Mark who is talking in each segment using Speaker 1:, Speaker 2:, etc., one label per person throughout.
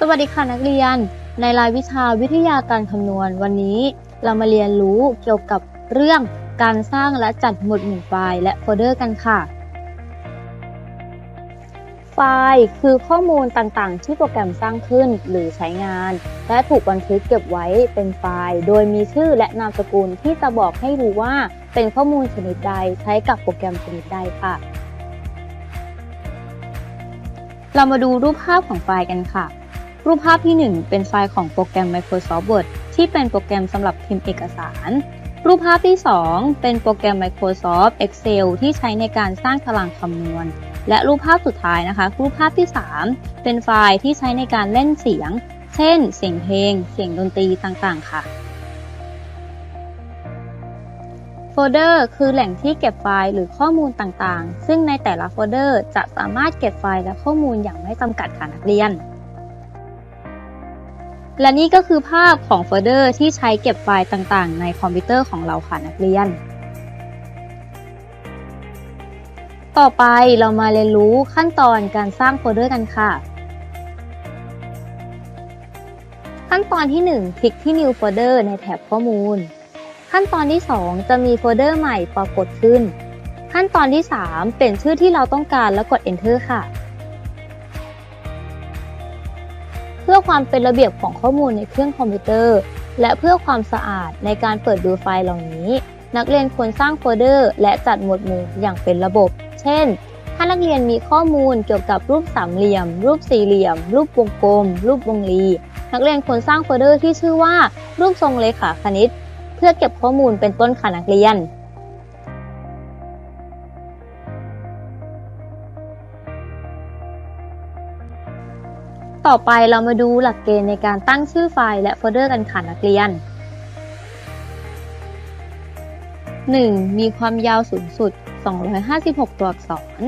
Speaker 1: สวัสดีค่ะนักเรียน ในรายวิชาวิทยาการคำนวณวันนี้ เรามาเรียนรู้เกี่ยวกับเรื่องการสร้างและจัดหมวดหมู่ไฟล์และโฟลเดอร์กันค่ะ ไฟล์คือข้อมูลต่างๆ ที่โปรแกรมสร้างขึ้นหรือใช้งาน และถูกบันทึกเก็บไว้เป็นไฟล์ โดยมีชื่อและนามสกุลที่จะบอกให้รู้ว่าเป็นข้อมูลชนิดใดใช้กับโปรแกรมชนิดใดค่ะ เรามาดูรูปภาพของไฟล์กันค่ะ รูปภาพที่ 1 เป็นไฟล์ของโปรแกรม Microsoft Word ที่เป็นโปรแกรมสำหรับพิมพ์เอกสาร รูปภาพที่ 2 เป็นโปรแกรม Microsoft Excel ที่ใช้ในการสร้างตารางคำนวณ และรูปภาพสุดท้ายนะคะ รูปภาพที่ 3 เป็นไฟล์ที่ใช้ในการเล่นเสียง เช่น เสียงเพลง เสียงดนตรีต่างๆ ค่ะโฟลเดอร์คือแหล่งที่เก็บไฟล์หรือข้อมูลต่างๆ ซึ่งในแต่ละโฟลเดอร์จะสามารถเก็บไฟล์และข้อมูลอย่างไม่จำกัดค่ะนักเรียน และนี่ก็คือภาพของโฟลเดอร์ที่ใช้เก็บไฟล์ต่างๆ ในคอมพิวเตอร์ของเราค่ะนักเรียน ต่อไปเรามาเรียนรู้ขั้นตอนการสร้างโฟลเดอร์กันค่ะ ขั้นตอนที่ 1 คลิกที่ New Folder ในแถบข้อมูล ขั้นตอนที่ 2 จะมีโฟลเดอร์ใหม่ปรากฏขึ้น ขั้นตอนที่ 3 เป็นชื่อที่เราต้องการแล้วกด Enter ค่ะ เพื่อความเป็นระเบียบของข้อมูลในเครื่องคอมพิวเตอร์ และเพื่อความสะอาดในการเปิดดูไฟล์เหล่านี้ นักเรียนควรสร้างโฟลเดอร์ และจัดหมวดหมู่อย่างเป็นระบบ เช่น ถ้านักเรียนมีข้อมูลเกี่ยวกับรูปสามเหลี่ยม รูปสี่เหลี่ยม รูปวงกลม รูปวงรี นักเรียนควรสร้างโฟลเดอร์ที่ชื่อว่า รูปทรงเลขาคณิต เพื่อเก็บข้อมูลเป็นต้นค่ะนักเรียน ต่อไปเรามาดูหลักเกณฑ์ในการตั้งชื่อไฟล์และโฟลเดอร์กันค่ะนักเรียน 1. มีความยาวสูงสุด 256 ตัวอักษร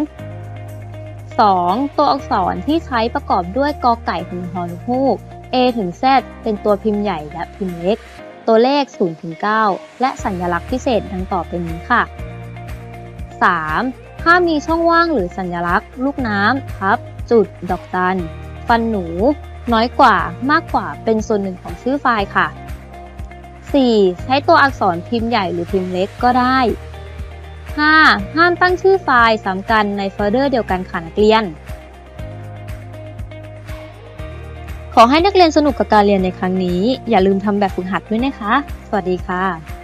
Speaker 1: 2. ตัวอักษรที่ใช้ประกอบด้วยกอไก่ถึงฮอนุฮูก A ถึง Z เป็นตัวพิมพ์ใหญ่และพิมพ์เล็ก ตัวเลข0ถึง9และสัญลักษณ์พิเศษดังต่อไปนี้ค่ะ 3. ถ้ามีช่องว่างหรือสัญลักษณ์ ลูกน้ำพับ จุด ดอกจัน ฟันหนู น้อยกว่ามากกว่าเป็นส่วนหนึ่งของชื่อไฟล์ค่ะ 4. ใช้ตัวอักษรพิมพ์ใหญ่หรือพิมพ์เล็กก็ได้ 5. ห้ามตั้งชื่อไฟล์ซ้ำกันในโฟลเดอร์เดียวกันค่ะนักเรียน ขอให้นักเรียนสนุกกับการเรียนในครั้งนี้ อย่าลืมทำแบบฝึกหัดด้วยนะคะ สวัสดีค่ะ